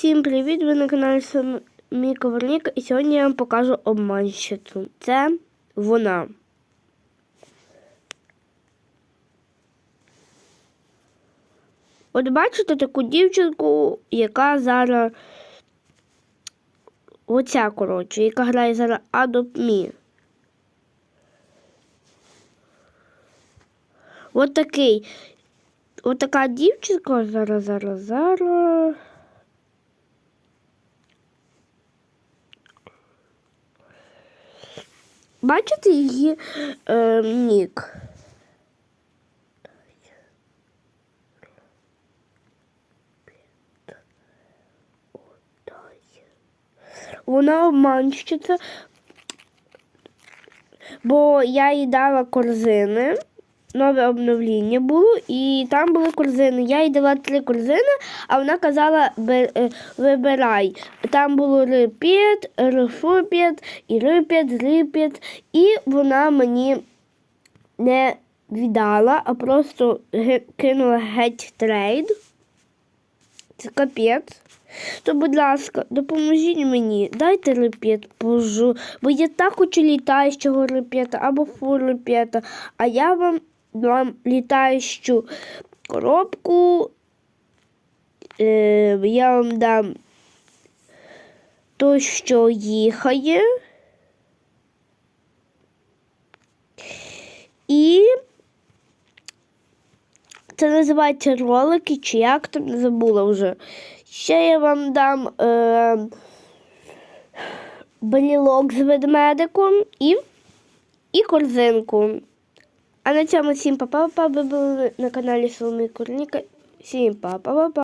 Всім привіт! Ви на каналі Мій Коварник і сьогодні я вам покажу обманщицю. Це вона. От бачите таку дівчинку, яка зараз оця, коротше, яка грає зараз Me. От такий. От така дівчинка зараз, зараз, зараз. Бачите її е, нік? Вона обманщиця, бо я їй дала корзини, нове обновлення було, і там були корзини. Я їй дала три корзини, а вона казала е, вибирай. Там було репет, рефупет, і репет, репет. І вона мені не віддала, а просто кинула геть трейд. Це капець. То, будь ласка, допоможіть мені, дайте репет, пожу. Бо я так хочу літаючого репета або фул репета, а я вам дам літаючу коробку. Е, я вам дам то, що їхає. І це називається ролики, чи як там не забула вже. Ще я вам дам е, брілок з ведмедиком і, і корзинку. А на цьому всім па-па-па. Ви були на каналі Соломи Курніка. Всім па-па-па.